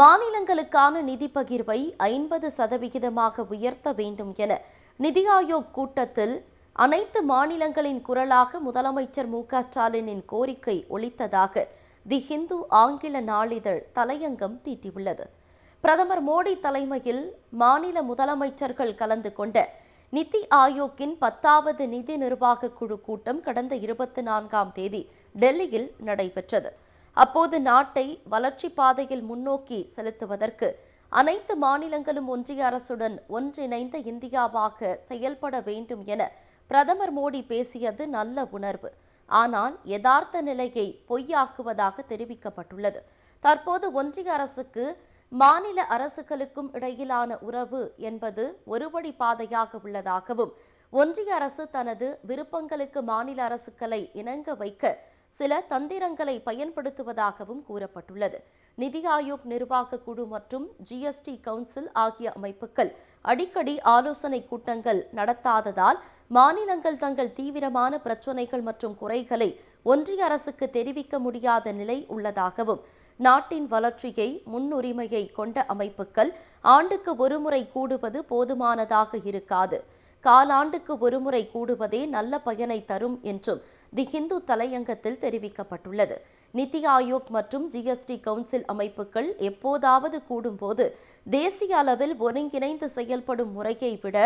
மாநிலங்களுக்கான நிதி பகிர்வை ஐம்பது சதவிகிதமாக உயர்த்த வேண்டும் என நிதி ஆயோக் கூட்டத்தில் அனைத்து மாநிலங்களின் குரலாக முதலமைச்சர் மு ஸ்டாலினின் கோரிக்கை ஒழித்ததாக தி ஹிந்து ஆங்கில நாளிதழ் தலையங்கம் தீட்டியுள்ளது. பிரதமர் மோடி தலைமையில் மாநில முதலமைச்சர்கள் கலந்து கொண்ட நிதி ஆயோக்கின் பத்தாவது நிதி நிர்வாக குழு கூட்டம் கடந்த இருபத்தி நான்காம் தேதி டெல்லியில் நடைபெற்றது. அப்போது நாட்டை வளர்ச்சி பாதையில் முன்னோக்கி செலுத்துவதற்கு அனைத்து மாநிலங்களும் ஒன்றிய அரசுடன் ஒன்றிணைந்த இந்தியாவாக செயல்பட வேண்டும் என பிரதமர் மோடி பேசியது நல்ல உணர்வு. ஆனால் யதார்த்த நிலையை பொய்யாக்குவதாக தெரிவிக்கப்பட்டுள்ளது. தற்போது ஒன்றிய அரசுக்கு மாநில அரசுகளுக்கும் இடையிலான உறவு என்பது ஒருவழி பாதையாக உள்ளதாகவும் ஒன்றிய அரசு தனது விருப்பங்களுக்கு மாநில அரசுகளை இணங்க வைக்க சில தந்திரங்களை பயன்படுத்துவதாகவும் கூறப்பட்டுள்ளது. நிதி ஆயோக் நிர்வாக குழு மற்றும் ஜிஎஸ்டி கவுன்சில் ஆகிய அமைப்புகள் அடிக்கடி ஆலோசனை கூட்டங்கள் நடத்தாததால் மாநிலங்கள் தங்கள் தீவிரமான பிரச்சினைகள் மற்றும் குறைகளை ஒன்றிய அரசுக்கு தெரிவிக்க முடியாத நிலை உள்ளதாகவும் நாட்டின் வளர்ச்சியை முன்னுரிமையை கொண்ட அமைப்புகள் ஆண்டுக்கு ஒருமுறை கூடுவது போதுமானதாக இருக்காது. காலாண்டுக்கு ஒருமுறை கூடுவதே நல்ல பயனை தரும் என்றும் தி ஹிந்து தலையங்கத்தில் தெரிவிக்கப்பட்டுள்ளது. நிதி ஆயோக் மற்றும் ஜிஎஸ்டி கவுன்சில் அமைப்புகள் எப்போதாவது கூடும்போது தேசிய அளவில் ஒருங்கிணைந்து செயல்படும் முறையை விட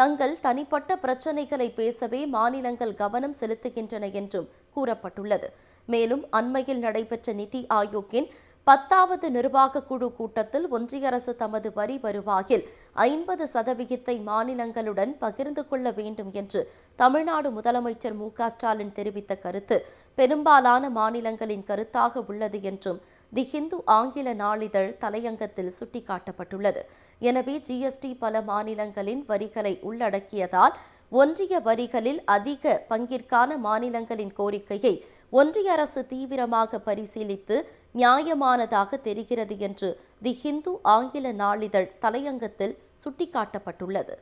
தங்கள் தனிப்பட்ட பிரச்சினைகளை பேசவே மாநிலங்கள் கவனம் செலுத்துகின்றன என்றும் கூறப்பட்டுள்ளது. மேலும் அண்மையில் நடைபெற்ற நிதி ஆயோக்கின் பத்தாவது நிர்வாக குழு கூட்டத்தில் ஒன்றிய அரசு தமது வரி வருவாயில் ஐம்பது சதவிகிதத்தை மாநிலங்களுடன் பகிர்ந்து கொள்ள வேண்டும் என்று தமிழ்நாடு முதலமைச்சர் மு ஸ்டாலின் தெரிவித்த கருத்து பெரும்பாலான மாநிலங்களின் கருத்தாக உள்ளது என்றும் தி ஹிந்து ஆங்கில நாளிதழ் தலையங்கத்தில் சுட்டிக்காட்டப்பட்டுள்ளது. எனவே ஜிஎஸ்டி பல மாநிலங்களின் வரிகளை உள்ளடக்கியதால் ஒன்றிய வரிகளில் அதிக பங்கிற்கான மாநிலங்களின் கோரிக்கையை ஒன்றிய அரசு தீவிரமாக பரிசீலித்து நியாயமானதாக தெரிகிறது என்று தி ஹிந்து ஆங்கில நாளிதழ் தலையங்கத்தில் சுட்டிக்காட்டப்பட்டுள்ளது.